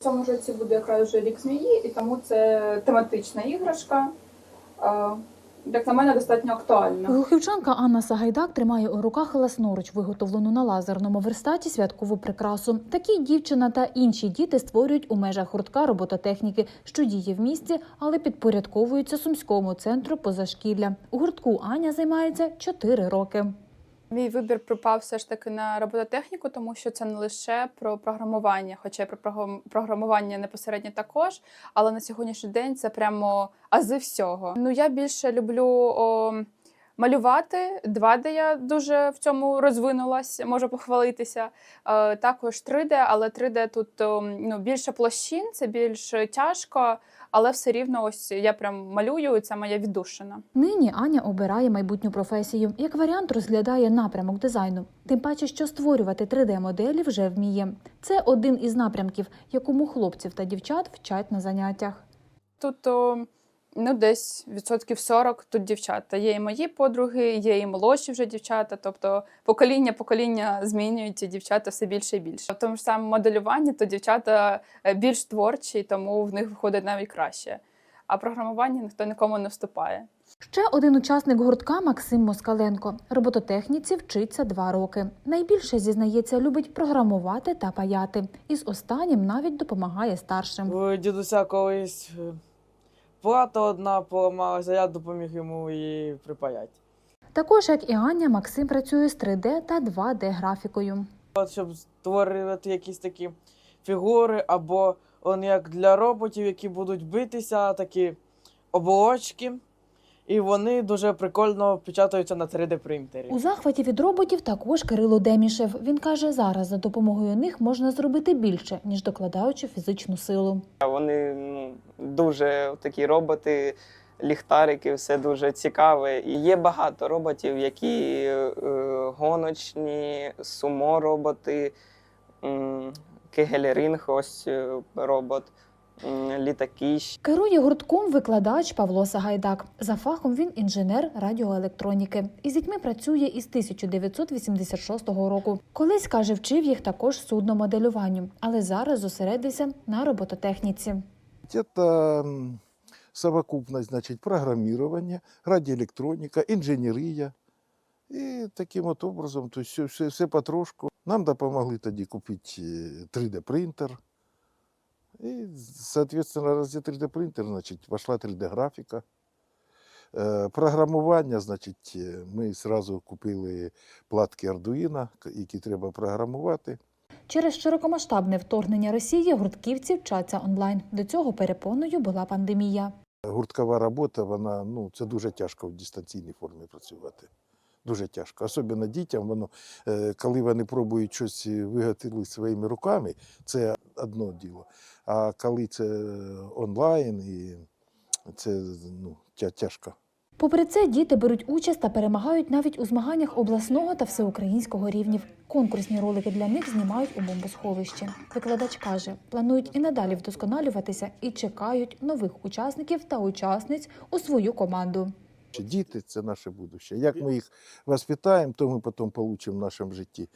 В цьому році буде якраз вже рік змії, і тому це тематична іграшка. Е, Як на мене, достатньо актуальна. Глухівчанка Анна Сагайдак тримає у руках власноруч виготовлену на лазерному верстаті святкову прикрасу. Такі дівчина та інші діти створюють у межах гуртка робототехніки, що діє в місті, але підпорядковується сумському центру позашкілля. У гуртку Аня займається 4 роки. Мій вибір припав все ж таки на робототехніку, тому що це не лише про програмування, хоча й про програм- програмування непосередньо також, але на сьогоднішній день це прямо ази всього. Ну я більше люблю о, малювати. 2D я дуже в цьому розвинулась, можу похвалитися. Е, також 3D, але 3D тут ну, більше площин, це більш тяжко, але все рівно ось я прям малюю, і це моя віддушина. Нині Аня обирає майбутню професію. Як варіант розглядає напрямок дизайну. Тим паче, що створювати 3D-моделі вже вміє. Це один із напрямків, якому хлопців та дівчат вчать на заняттях. Тут о, ну, десь відсотків 40 тут дівчата. Є і мої подруги, є і молодші вже дівчата. Тобто покоління покоління змінюють і дівчата все більше і більше. В тому ж самому моделюванні то дівчата е, більш творчі, тому в них виходить навіть краще. А програмування ніхто нікому не вступає. Ще один учасник гуртка Максим Москаленко. Робототехніці вчиться два роки. Найбільше зізнається, любить програмувати та паяти. Із останнім навіть допомагає старшим. У дідуся колись е, плата одна поламалася, я допоміг йому її припаяти. Також, як і Аня, Максим працює з 3D та 2D графікою. От щоб створювати якісь такі фігури, або он як для роботів, які будуть битися, такі оболочки. І вони дуже прикольно печатаються на 3D принтері. У захваті від роботів також Кирило Демішев. Він каже, зараз за допомогою них можна зробити більше, ніж докладаючи фізичну силу. Вони ну, дуже такі роботи, ліхтарики, все дуже цікаве. І є багато роботів, які е, гоночні, сумо роботи, кегелеринг, ось е, робот, літаки. Керує гуртком викладач Павло Сагайдак. За фахом він інженер радіоелектроніки. Із дітьми працює із 1986 року. Колись каже, вчив їх також судномоделюванню, але зараз зосередився на робототехніці. Это м, совокупность, значит, программирования, радиоэлектроника, инженерия. І таким от образом, то все, все, все потрошку. Нам допомогли тоді купити 3D-принтер. І, соответственно, раз є 3D-принтер, значить, пошла 3D-графіка. Е, Програмування, значить, е, ми одразу купили платки к- які треба програмувати. Через широкомасштабне вторгнення Росії гуртківці вчаться онлайн. До цього перепоною була пандемія. Гурткова робота, вона ну це дуже тяжко в дистанційній формі працювати. Дуже тяжко. Особливо дітям, воно, е, коли вони пробують щось виготовити своїми руками, це одно діло. А коли це онлайн, і це ну, тяжко. Попри це, діти беруть участь та перемагають навіть у змаганнях обласного та всеукраїнського рівнів. Конкурсні ролики для них знімають у бомбосховищі. Викладач каже, планують і надалі вдосконалюватися і чекають нових учасників та учасниць у свою команду. Діти це наше будуще. Як ми їх воспитаємо, то ми потім получимо в нашому житті.